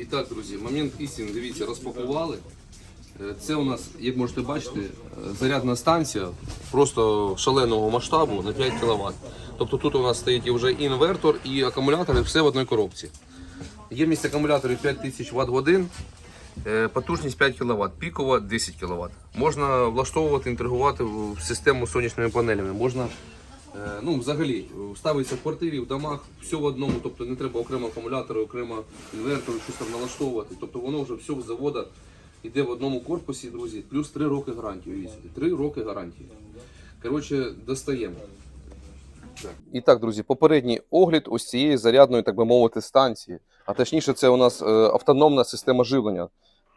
І так, друзі, момент істини, дивіться, розпакували. Е, Це у нас, як можете бачити, е, зарядна станція просто шаленого масштабу на 5 кВт. Тобто тут у нас стоїть і вже інвертор, і акумулятори, все в одній коробці. Ємність акумуляторів 5000 Вт годин, потужність 5 кВт, пікова 10 кВт. Можна влаштовувати, інтегрувати в систему сонячними панелями. Можна Ну, взагалі, е, ставиться в квартирі, в домах, все в одному, тобто не треба окремо акумулятори, окремо інвертор, щось там налаштовувати. Тобто воно вже все з заводу йде в одному корпусі, друзі, плюс 3 роки гарантії. 3 роки гарантії. Коротше, достаємо. І так, друзі, попередній огляд ось цієї зарядної, так би мовити, станції. А точніше, це у нас е, автономна система живлення.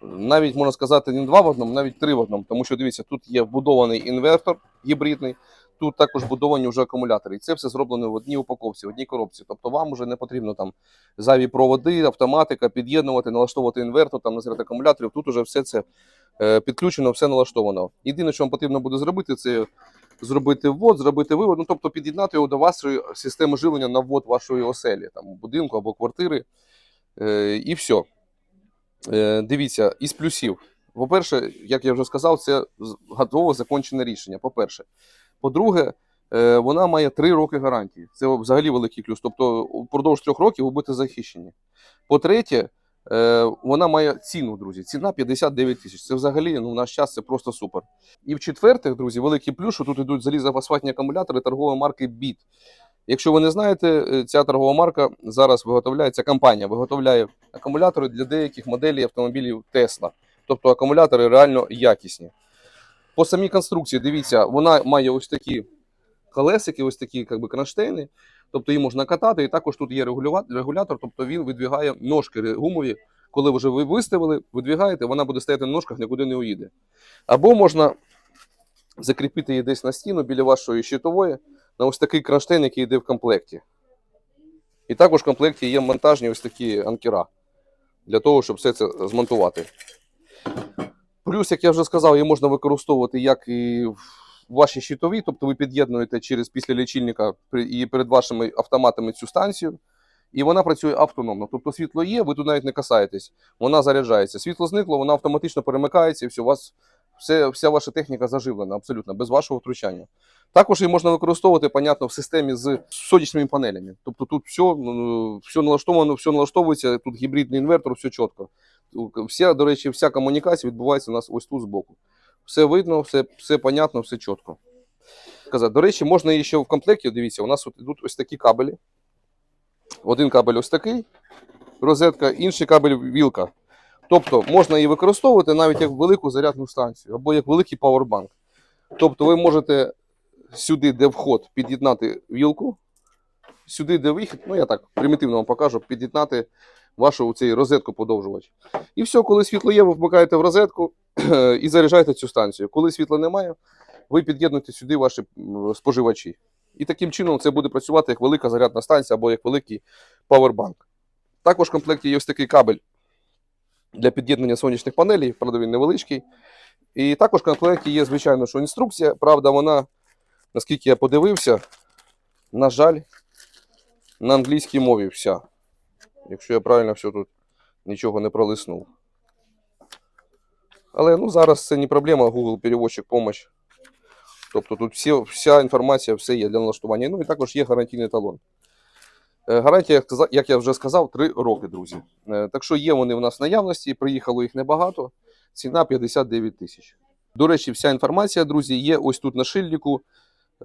Навіть можна сказати не два в одному, навіть три в одному. Тому що дивіться, тут є вбудований інвертор гібридний, тут також будовані вже акумулятори. І це все зроблено в одній упаковці, в одній коробці. Тобто вам вже не потрібно там зайві проводи, автоматика, під'єднувати, налаштовувати інвертор, там на акумуляторів. Тут уже все це е, підключено, все налаштовано. Єдине, що вам потрібно буде зробити, це зробити ввод, зробити вивод, ну тобто під'єднати його до вашої системи живлення на ввод вашої оселі, там будинку або квартири. Е, і все. Е, дивіться, із плюсів. По-перше, як я вже сказав, це готове закончене рішення. По-перше. По-друге, е, вона має 3 роки гарантії. Це взагалі великий плюс. Тобто, впродовж трьох років ви будете захищені. По-третє, е, вона має ціну, друзі. Ціна 59 тисяч. Це взагалі ну, в наш час це просто супер. І в-четвертих, друзі, великий плюс, що тут йдуть залізофосфатні акумулятори торгової марки BIT. Якщо ви не знаєте, е, ця торгова марка зараз виготовляє, ця компанія виготовляє акумулятори для деяких моделей автомобілів Tesla. Тобто акумулятори реально якісні. По самій конструкції, дивіться, вона має ось такі колесики, ось такі як би, кронштейни. Тобто її можна катати, і також тут є регулятор, тобто він видвігає ножки гумові. Коли вже ви виставили, видвігаєте, вона буде стояти на ножках, нікуди не уїде. Або можна закріпити її десь на стіну біля вашої щитової на ось такий кронштейн, який йде в комплекті. І також в комплекті є монтажні ось такі анкера для того, щоб все це змонтувати. Плюс, як я вже сказав, її можна використовувати як і в вашій щитовій, тобто ви під'єднуєте через після лічильника і перед вашими автоматами цю станцію, і вона працює автономно. Тобто світло є, ви тут навіть не касаєтесь, вона заряджається. Світло зникло, вона автоматично перемикається, і все, у вас все, вся ваша техніка заживлена абсолютно без вашого втручання. Також її можна використовувати, понятно, в системі з сонячними панелями. Тобто тут все, ну, все налаштовано, все налаштовується, тут гібридний інвертор, все чітко. Вся, до речі, вся комунікація відбувається у нас ось тут збоку. Все видно, все, все понятно, все чітко. До речі, можна ще в комплекті, дивіться, у нас от йдуть ось такі кабелі. Один кабель ось такий, розетка, інший кабель вілка. Тобто можна її використовувати навіть як велику зарядну станцію або як великий павербанк. Тобто ви можете сюди, де вход, під'єднати вілку, сюди, де вихід, ну я так примітивно вам покажу, під'єднати вашу цей розетку подовжувач. І все, коли світло є, ви вмикаєте в розетку і заряджаєте цю станцію. Коли світла немає, ви під'єднуєте сюди ваші споживачі. І таким чином це буде працювати як велика зарядна станція або як великий павербанк. Також в комплекті є ось такий кабель для під'єднання сонячних панелей, правда, він невеличкий. І також в комплекті є, звичайно, що інструкція. Правда, вона, наскільки я подивився, на жаль, на англійській мові вся. Якщо я правильно все тут нічого не пролиснув. Але ну, зараз це не проблема, Google переводчик помощь. Тобто тут всі, вся інформація, все є для налаштування. Ну і також є гарантійний талон. Е, Гарантія, як я вже сказав, 3 роки, друзі. Е, Так що є вони в нас в наявності, приїхало їх небагато. Ціна 59 тисяч. До речі, вся інформація, друзі, є ось тут на шильдику.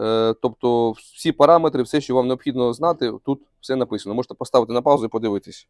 Е, Тобто всі параметри, все, що вам необхідно знати, тут все написано. Можете поставити на паузу і подивитись.